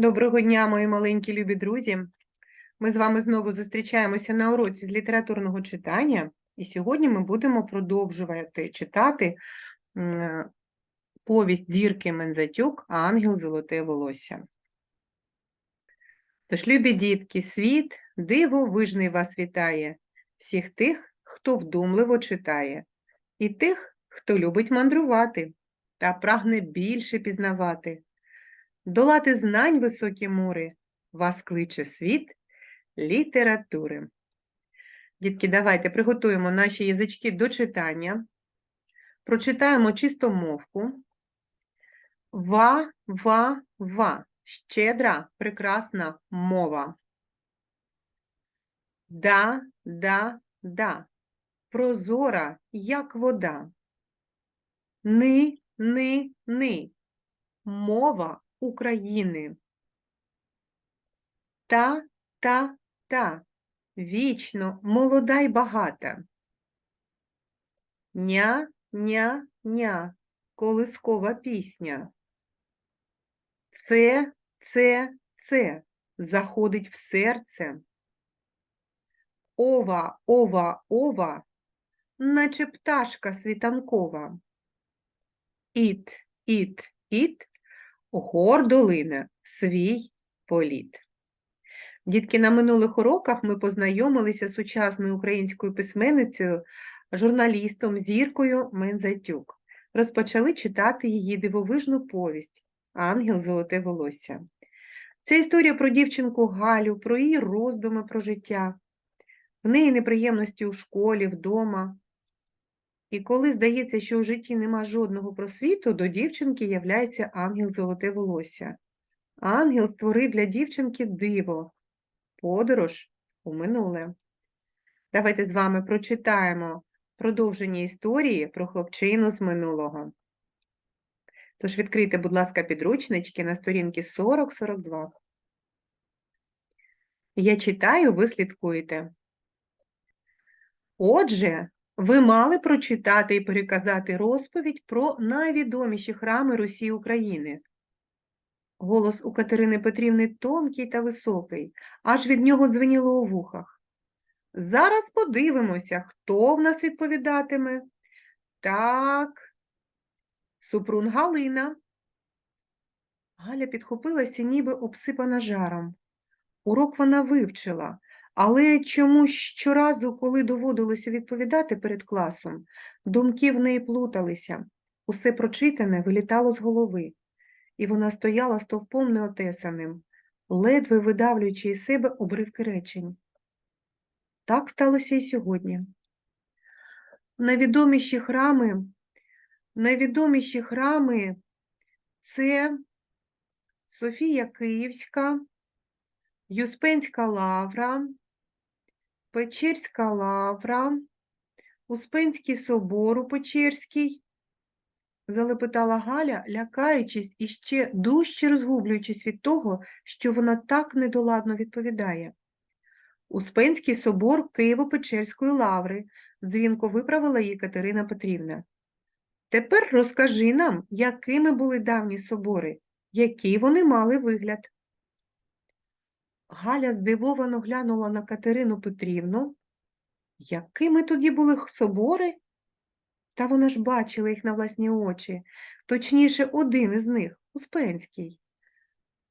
Доброго дня, мої маленькі любі друзі. Ми з вами знову зустрічаємося на уроці з літературного читання, і сьогодні ми будемо продовжувати читати повість Дірки Мензатюк Ангел Золоте волосся. Тож, любі дітки, світ дивовижний вас вітає, всіх тих, хто вдумливо читає, і тих, хто любить мандрувати та прагне більше пізнавати. Долати знань високі мури, вас кличе світ літератури. Дітки, давайте приготуємо наші язички до читання. Прочитаємо чистомовку. Ва, ва, ва. Щедра, прекрасна мова. Да, да, да. Прозора, як вода. Ни, ни, ни. Мова України. Та, та, та, вічно, молода й багата. Ня, ня, ня, колискова пісня. Це, це, це, заходить в серце. Ова, ова, ова, наче пташка світанкова. Іт, іт, іт, гордо лине свій політ. Дітки, на минулих уроках ми познайомилися з сучасною українською письменницею, журналістом Зіркою Мензатюк. Розпочали читати її дивовижну повість Ангел Золоте волосся. Це історія про дівчинку Галю, про її роздуми про життя, в неї неприємності у школі, вдома. І коли здається, що у житті нема жодного просвіту, до дівчинки являється ангел золоте волосся. Ангел створив для дівчинки диво, подорож у минуле. Давайте з вами прочитаємо продовження історії про хлопчину з минулого. Тож відкрийте, будь ласка, підручнички на сторінки 40-42. Я читаю, ви слідкуєте. Отже, ви мали прочитати і переказати розповідь про найвідоміші храми Русі України. Голос у Катерини Петрівни тонкий та високий, аж від нього дзвеніло у вухах. Зараз подивимося, хто в нас відповідатиме. Так, Супрун Галина. Галя підхопилася, ніби обсипана жаром. Урок вона вивчила, але чомусь щоразу, коли доводилося відповідати перед класом, думки в неї плуталися, усе прочитане вилітало з голови, і вона стояла стовпом неотесаним, ледве видавлюючи із себе обривки речень. Так сталося і сьогодні. Найвідоміші храми, найвідоміші храми це Софія Київська, Юспенська лавра, Печерська лавра, Успенський собор у Печерській, залепетала Галя, лякаючись і ще дужче розгублюючись від того, що вона так недоладно відповідає. Успенський собор Києво-Печерської лаври, дзвінко виправила її Катерина Петрівна. Тепер розкажи нам, якими були давні собори, який вони мали вигляд. Галя здивовано глянула на Катерину Петрівну. Якими тоді були собори? Та вона ж бачила їх на власні очі, точніше, один із них Успенський.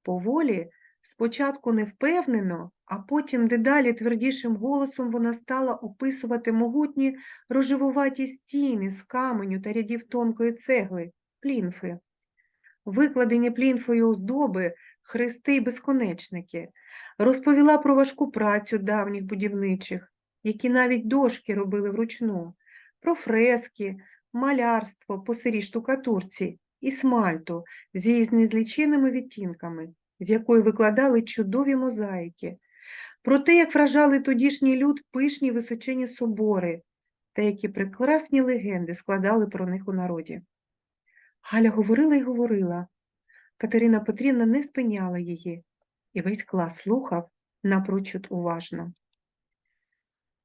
Поволі, спочатку невпевнено, а потім дедалі твердішим голосом вона стала описувати могутні рожевуваті стіни з каменю та рядів тонкої цегли, плінфи. Викладені плінфою оздоби, хрести й безконечники, розповіла про важку працю давніх будівничих, які навіть дошки робили вручну, про фрески, малярство по сирій штукатурці і смальту з її незліченими відтінками, з якої викладали чудові мозаїки, про те, як вражали тодішній люд пишні височені собори, та які прекрасні легенди складали про них у народі. Галя говорила й говорила. Катерина Петрівна не спиняла її, і весь клас слухав напрочуд уважно.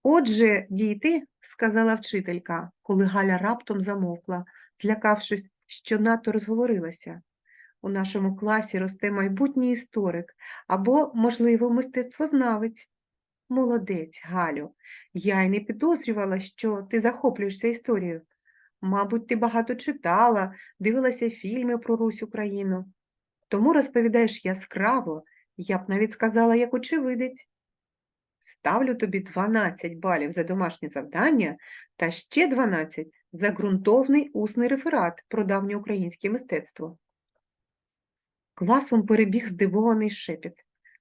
Отже, діти, сказала вчителька, коли Галя раптом замовкла, злякавшись, що надто розговорилася. У нашому класі росте майбутній історик або, можливо, мистецтвознавець. Молодець, Галю. Я й не підозрювала, що ти захоплюєшся історією. Мабуть, ти багато читала, дивилася фільми про Русь Україну. Тому розповідаєш яскраво, я б навіть сказала, як очевидець. Ставлю тобі 12 балів за домашнє завдання та ще 12 за ґрунтовний усний реферат про давнє українське мистецтво. Класом перебіг здивований шепіт.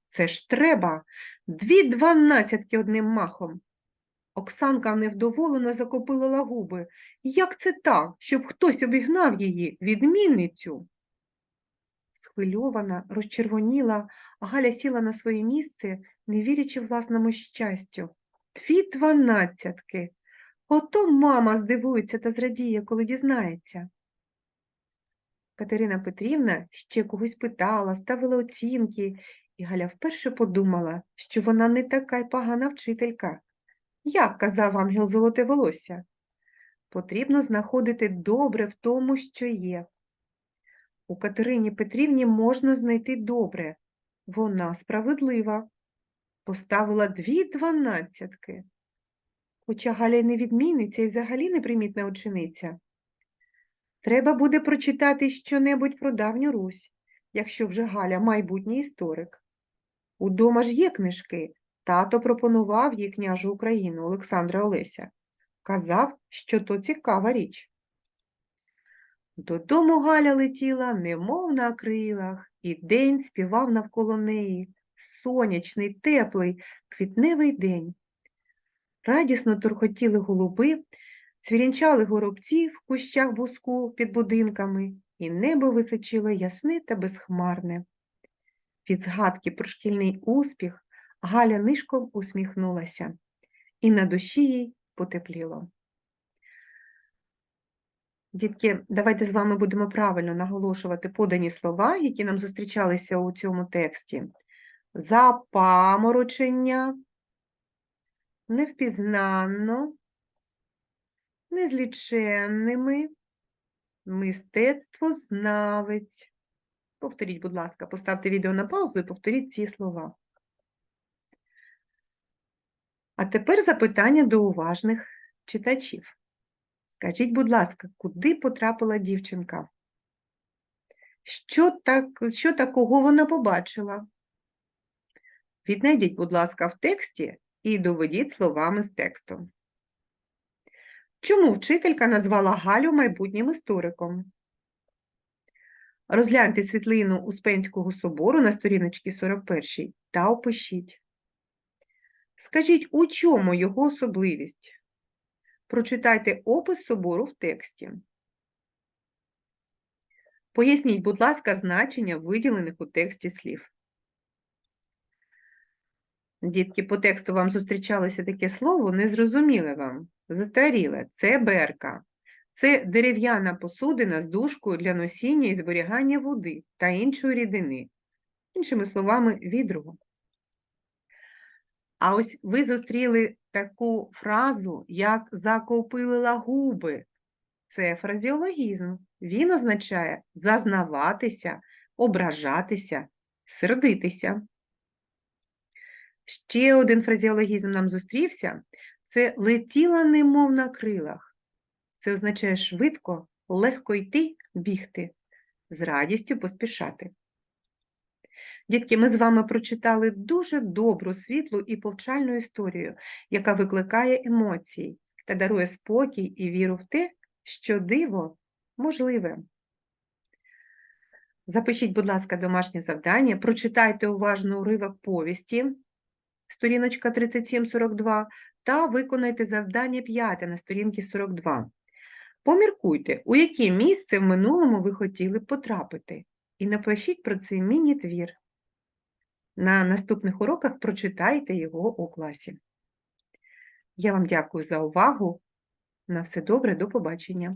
Це ж треба! Дві дванадцятки одним махом. Оксанка невдоволено закопилила губи. Як це так, щоб хтось обігнав її, відмінницю? Схвильована, розчервоніла, Галя сіла на своє місце, не вірячи власному щастю. Дві дванадцятки. Ото мама здивується та зрадіє, коли дізнається. Катерина Петрівна ще когось питала, ставила оцінки, і Галя вперше подумала, що вона не така й погана вчителька. Як казав ангел золоте волосся, потрібно знаходити добре в тому, що є. У Катерині Петрівні можна знайти добре. Вона справедлива. Поставила дві дванадцятки. Хоча Галя не відмінниця і взагалі непримітна учениця. Треба буде прочитати щонебудь про давню Русь, якщо вже Галя майбутній історик. Удома ж є книжки. Тато пропонував їй княжу Україну Олександра Олеся. Казав, що то цікава річ. Додому Галя летіла, немов на крилах, і день співав навколо неї. Сонячний, теплий, квітневий день. Радісно торхотіли голуби, цвірінчали горобці в кущах буску під будинками, і небо височило ясне та безхмарне. Від згадки про шкільний успіх Галя нишком усміхнулася, і на душі їй потепліло. Дітки, давайте з вами будемо правильно наголошувати подані слова, які нам зустрічалися у цьому тексті. Запаморочення, невпізнанно, незліченними, мистецтвознавець. Повторіть, будь ласка, поставте відео на паузу і повторіть ці слова. А тепер запитання до уважних читачів. Скажіть, будь ласка, куди потрапила дівчинка? Що, так, що такого вона побачила? Віднайдіть, будь ласка, в тексті і доведіть словами з тексту. Чому вчителька назвала Галю майбутнім істориком? Розгляньте світлину Успенського собору на сторіночці 41 та опишіть. Скажіть, у чому його особливість? Прочитайте опис собору в тексті. Поясніть, будь ласка, значення виділених у тексті слів. Дітки, по тексту вам зустрічалося таке слово, незрозуміле вам, застаріле. Це берка. Це дерев'яна посудина з дужкою для носіння і зберігання води та іншої рідини. Іншими словами, відро. А ось ви зустріли таку фразу, як закопилила губи. Це фразеологізм. Він означає зазнаватися, ображатися, сердитися. Ще один фразеологізм нам зустрівся це летіла немов на крилах. Це означає швидко, легко йти, бігти, з радістю поспішати. Дітки, ми з вами прочитали дуже добру, світлу і повчальну історію, яка викликає емоції та дарує спокій і віру в те, що диво можливе. Запишіть, будь ласка, домашнє завдання, прочитайте уважно уривок повісті, сторіночка 37-42, та виконайте завдання 5 на сторінці 42. Поміркуйте, у яке місце в минулому ви хотіли б потрапити, і напишіть про цей міні-твір. На наступних уроках прочитайте його у класі. Я вам дякую за увагу. На все добре, до побачення.